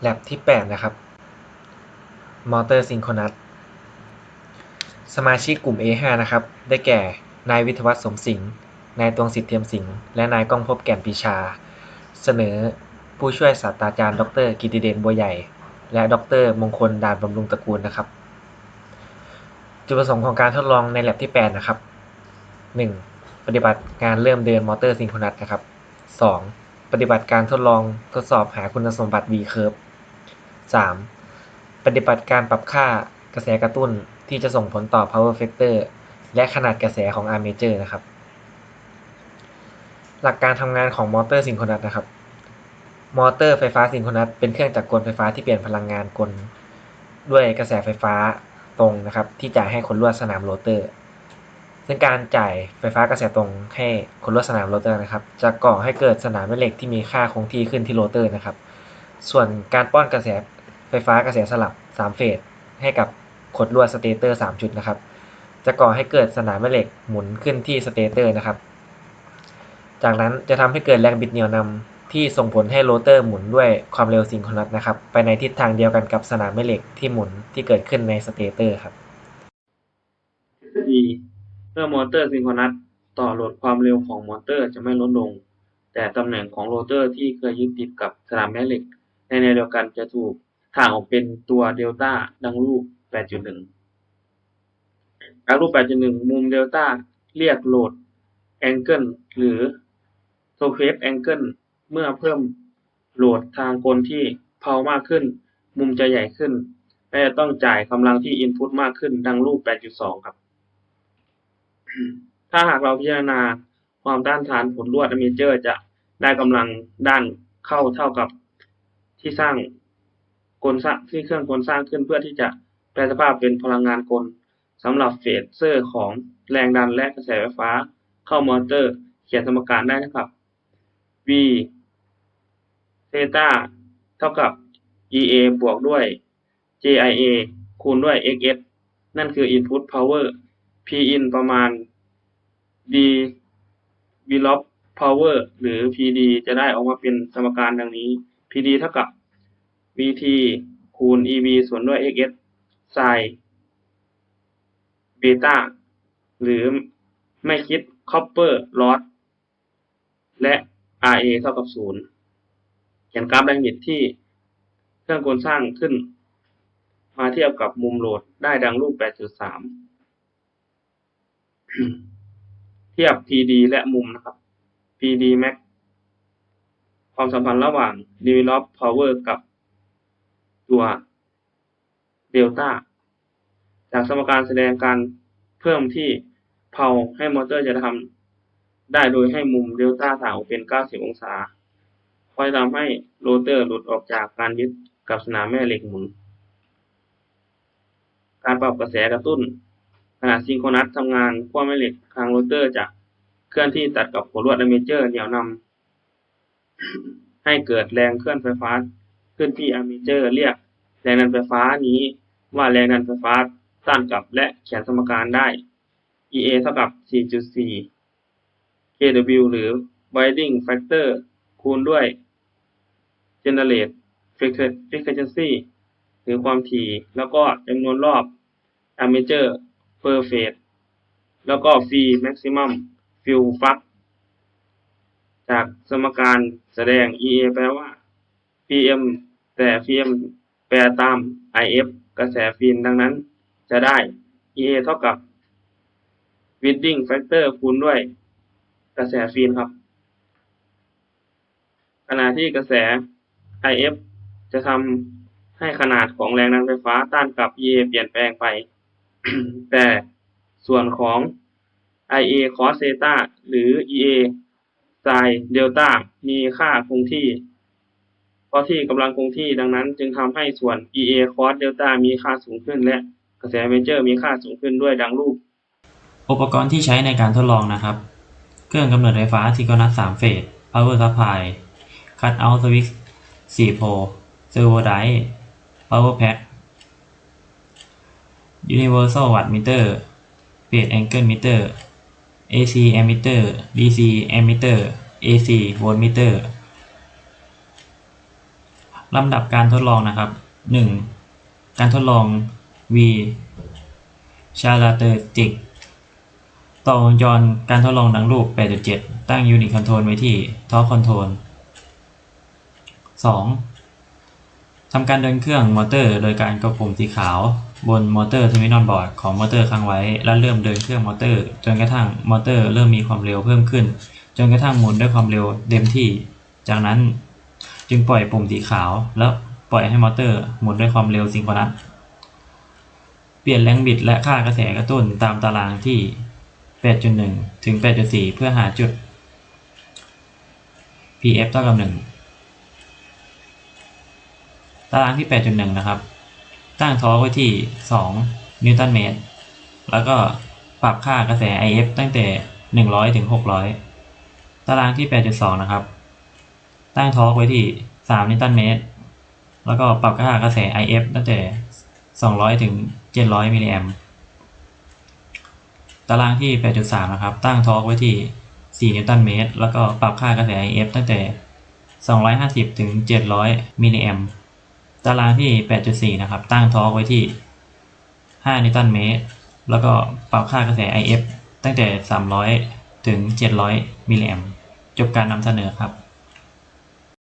แลบที่ 8 นะครับมอเตอร์ซิงโครนัสสมาชิกกลุ่ม A5 นะครับ ได้แก่ นายวิทวัฒน์สมสิงห์ นายตวงสิทธิ์เทียมสิงห์ และนายก้องภพบแก่นปีชา เสนอผู้ช่วยศาสตราจารย์ ดรกิติเดชบัวใหญ่ และดรมงคล ด่านบำรุงตระกูลนะครับ จุดประสงค์ของการทดลองในแลบที่ 8 นะครับ 1. ปฏิบัติการเริ่มเดินมอเตอร์ซิงโครนัสนะครับ 2. ปฏิบัติการทดลองทดสอบหาคุณสมบัติ V curve 3. ปฏิบัติการปรับค่ากระแสกระตุ้นที่จะส่งผลต่อ power factor และขนาดกระแสของ armature นะครับ หลักการทำงานของมอเตอร์ซิงโครนัสนะครับ มอเตอร์ไฟฟ้าซิงโครนัสเป็นเครื่องจักรกลไฟฟ้าที่เปลี่ยนพลังงานกล ด้วยกระแสไฟฟ้าตรงนะครับ ที่จ่ายให้คนลวดสนามโรเตอร์ ซึ่งการจ่ายไฟฟ้ากระแสตรงให้คนลวดสนามโรเตอร์นะครับ จะก่อให้เกิดสนามแม่เหล็กที่มีค่าคงที่ขึ้นที่โรเตอร์นะครับ ส่วนการป้อนกระแส ไฟฟ้ากระแสสลับ 3 เฟส ให้กับขดลวดสเตเตอร์ 3 จุดนะครับ จะก่อให้เกิดสนามแม่เหล็กหมุนขึ้นที่สเตเตอร์นะครับ จากนั้นจะทำให้เกิดแรงบิดเหนี่ยวนำที่ส่งผลให้โรเตอร์หมุนด้วยความเร็วซิงโครนัสนะครับ ไปในทิศทางเดียวกันกับสนามแม่เหล็กที่หมุนที่เกิดขึ้นในสเตเตอร์ครับทฤษฎีเมื่อมอเตอร์ซิงโครนัสต่อโหลดความเร็วของมอเตอร์จะไม่ลดลง แต่ตำแหน่งของโรเตอร์ที่เคยยึดติดกับสนามแม่เหล็ก ในแนวเดียวกันจะถูก ถ่างออกเป็นตัวเดลต้าดังรูป 8.1จากรูป 8.1 มุมเดลต้าเรียกโหลดแองเกิลหรือโซเคสแองเกิลเมื่อเพิ่มโหลดทางกลที่เพามากขึ้น มุมจะใหญ่ขึ้นและจะต้องจ่ายกำลังที่อินพุตมากขึ้นดังรูป 8.2 ครับ ถ้าหากเราพิจารณาความต้านทานผลลวดอเมเจอร์ จะได้กำลังด้านเข้าเท่ากับที่สร้าง กลสร้างที่เครื่องกลสร้างขึ้นเพื่อที่จะแปลสภาพเป็นพลังงานกลสำหรับเฟสเซอร์ของแรงดันและกระแสไฟฟ้า เข้ามอเตอร์ เขียนสมการได้นะครับ V เซตาเท่ากับ EA บวกด้วย JIA คูณด้วย XS นั่นคือ Input Power Pin ประมาณ D Velop Power หรือ PD จะได้ออกมาเป็นสมการดังนี้ PD เท่ากับ VT คูณ EB ส่วนด้วย XS sin เบต้าหรือไม่คิด copper loss และ RA เท่ากับ 0 เขียนกราฟแรงบิดที่เครื่องกลสร้างขึ้น มาเทียบกับมุมโหลดได้ดังรูป 8.3 เทียบ PD และมุมนะครับ PD max ความสัมพันธ์ระหว่าง develop power กับ ตัวเดลต้าจากสมการแสดงการเพิ่มที่เพาให้มอเตอร์จะทำได้โดยให้มุมเดลต้าถ่างออกเป็น 90 องศาคอยทำให้โรเตอร์หลุดออกจากการยึดกับสนามแม่เหล็กหมุน การปรับกระแสกระตุ้น ขณะซิงโครนัสทำงานขั้วแม่เหล็กทางโรเตอร์จะเคลื่อนที่ตัดกับหัวลวดอะเมเจอร์เหนี่ยวนำให้เกิดแรงเคลื่อนไฟฟ้าขึ้นที่อะเมเจอร์เรียก แรงดันไฟฟ้านี้ว่าแรงดันไฟฟ้าต้านกลับและเขียนสมการได้ EA เท่ากับ 4.4 kW หรือ winding factor คูณด้วย generate frequency หรือความถี่ แล้วก็จำนวนรอบ armature per phase แล้วก็ free maximum fill flux จากสมการแสดง EA แปลว่า PM แต่ PM แปลตาม IF กระแสฟินดังนั้นจะได้ EA เท่ากับ winding factor คูณด้วยกระแสฟินครับขณะที่กระแส IF จะทำให้ขนาดของแรงดันไฟฟ้าต้านกับ EA เปลี่ยนแปลงไป แต่ส่วนของ IA cos theta หรือ EA sin delta มีค่าคงที่ เพราะที่กำลังคงที่ดังนั้นจึงทำให้ส่วน EA cos delta มีค่าสูงขึ้น และกระแสเมเจอร์มีค่าสูงขึ้นด้วยดังรูป อุปกรณ์ที่ใช้ในการทดลองนะครับ เครื่องกำเนิดไฟฟ้าซิงโครนัส3เฟส power supply cut out switch 4 p o l servo drive power pack universal watt meter phase angle meter AC ammeter DC ammeter AC voltmeter ลำดับการทดลองนะครับ 1. การทดลอง V ชาลาเตอร์ติกต่อวงจรการทดลองดังรูป 8.7 ตั้งยูนิตคอนโทรลไว้ที่ท็อ p คอนโทรล 2. ทำการเดินเครื่องมอเตอร์ โดยการกดปุ่มสีขาวบนมอเตอร์เทอร์มินอลบอร์ดของมอเตอร์ค้างไว้ และเริ่มเดินเครื่องมอเตอร์ จนกระทั่งมอเตอร์เริ่มมีความเร็วเพิ่มขึ้น จนกระทั่งหมุนด้วยความเร็วเต็มที่ จากนั้น จึงปล่อยปุ่มสีขาว แล้วปล่อยให้มอเตอร์หมุนด้วยความเร็วซิงโครนัส เปลี่ยนแรงบิดและค่ากระแสกระตุ้นตามตารางที่ 8.1 ถึง 8.4 เพื่อหาจุด PF เท่ากับ 1 ตารางที่ 8.1 นะครับ ตั้งทอร์กไว้ที่ 2 นิวตันเมตร แล้วก็ปรับค่ากระแส IF ตั้งแต่ 100 ถึง 600 ตารางที่ 8.2 นะครับ ตั้งทอร์กไว้ที่ 3 นิวตันเมตร แล้วก็ปรับค่ากระแส IF ตั้งแต่ 200 ถึง 700 มิลลิแอมตารางที่ 8.3 นะครับ ตั้งทอร์กไว้ที่ 4 นิวตันเมตร แล้วก็ปรับค่ากระแส IF ตั้งแต่ 250 ถึง 700 มิลลิแอมตารางที่ 8.4 นะครับ ตั้งทอร์กไว้ที่ 5 นิวตันเมตร แล้วก็ปรับค่ากระแส IF ตั้งแต่ 300 ถึง 700 มิลลิแอมจบการนำเสนอครับ